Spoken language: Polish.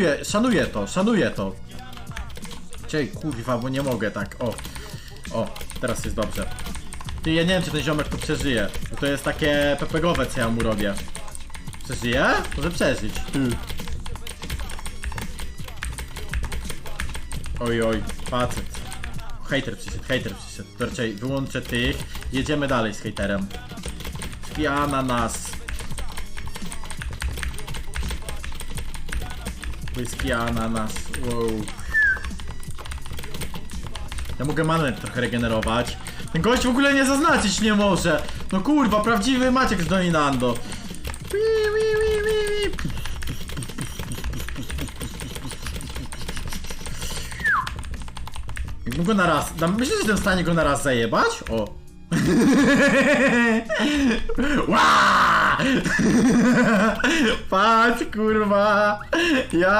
Szanuję, szanuję to, szanuję to. Ciej, kurwa, bo nie mogę tak, o. O, teraz jest dobrze. Ty, ja nie wiem, czy ten ziomek to przeżyje. Bo to jest takie pepegowe, co ja mu robię. Przeżyje? Może przeżyć. Oj, oj, facet. Hater przyszedł, hater przyszedł. Torczej, wyłączę tych. Jedziemy dalej z haterem. Wpijana nas. Whisky ananas. Wow. Ja mogę manet trochę regenerować. Ten gość w ogóle nie zaznaczyć nie może. No kurwa, prawdziwy Maciek z wi. Jakbym go na raz... Myślę, że jestem w stanie go na raz zajebać? O. Ła! Patrz kurwa! Ja